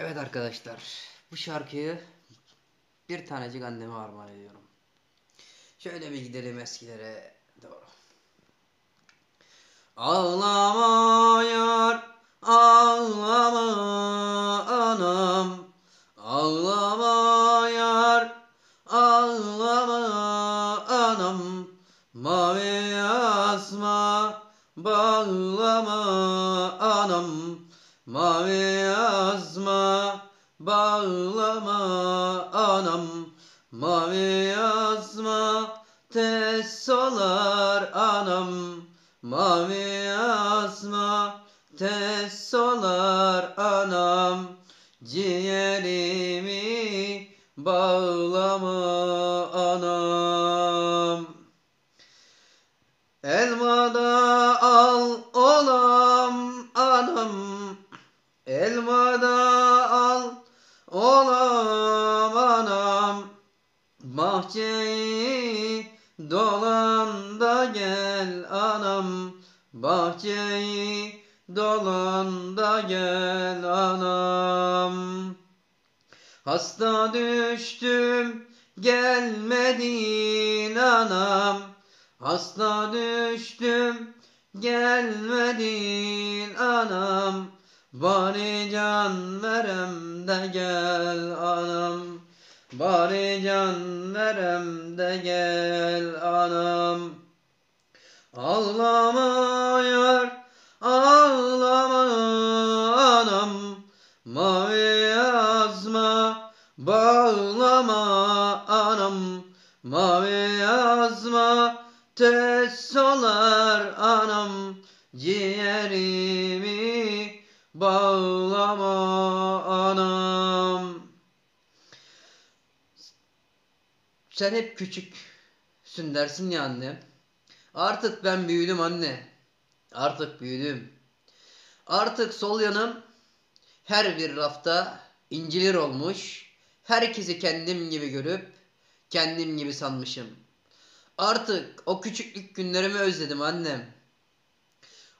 Evet arkadaşlar, bu şarkıyı bir tanecik anneme armağan ediyorum. Şöyle bir gidelim eskilere doğru. Ağlama yar, ağlama anam. Ağlama yar, ağlama anam. Mavi asma bağlama anam. Mavi yazma bağlama anam. Mavi yazma tes olar anam. Mavi yazma tes olar anam. Ciğerimi bağlama anam. Elmada al anam Bahçeyi dolan da gel anam. Hasta düştüm gelmedin anam. Hasta düştüm gelmedin anam. Bari can verem de gel anam. Bari can verem de gel anam Ağlama yar ağlama anam Mavi yazma bağlama anam Mavi yazma tes olar anam Ciğerimi bağlama anam. Sen hep küçüksün dersin ya anne. Artık ben büyüdüm anne. Artık büyüdüm. Artık sol yanım her bir rafta incilir olmuş. Herkesi kendim gibi görüp kendim gibi sanmışım. Artık o küçüklük günlerimi özledim annem.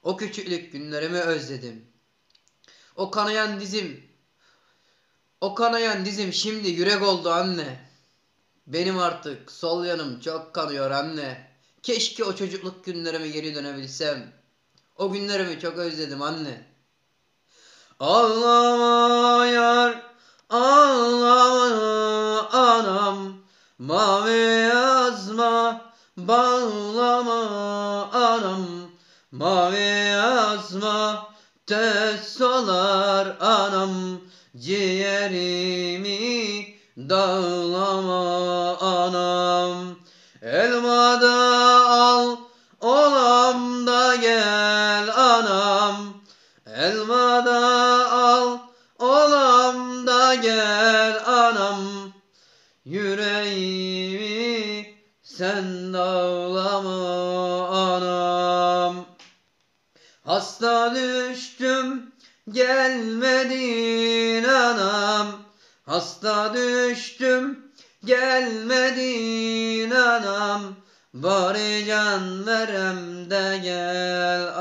O küçüklük günlerimi özledim. O kanayan dizim, o kanayan dizim şimdi yürek oldu anne. Benim artık sol yanım çok kanıyor anne. Keşke o çocukluk günlerime geri dönebilsem. O günlerimi çok özledim anne. Ağlama yar, ağlama anam. Mavi yazma, bağlama anam. Mavi yazma, tes olar anam. Ciğerimi dağlama anam. Gel anam. Yüreğimi sen dağlama anam. Hasta düştüm gelmedin anam. Hasta düştüm gelmedin anam. Bari can verem de gel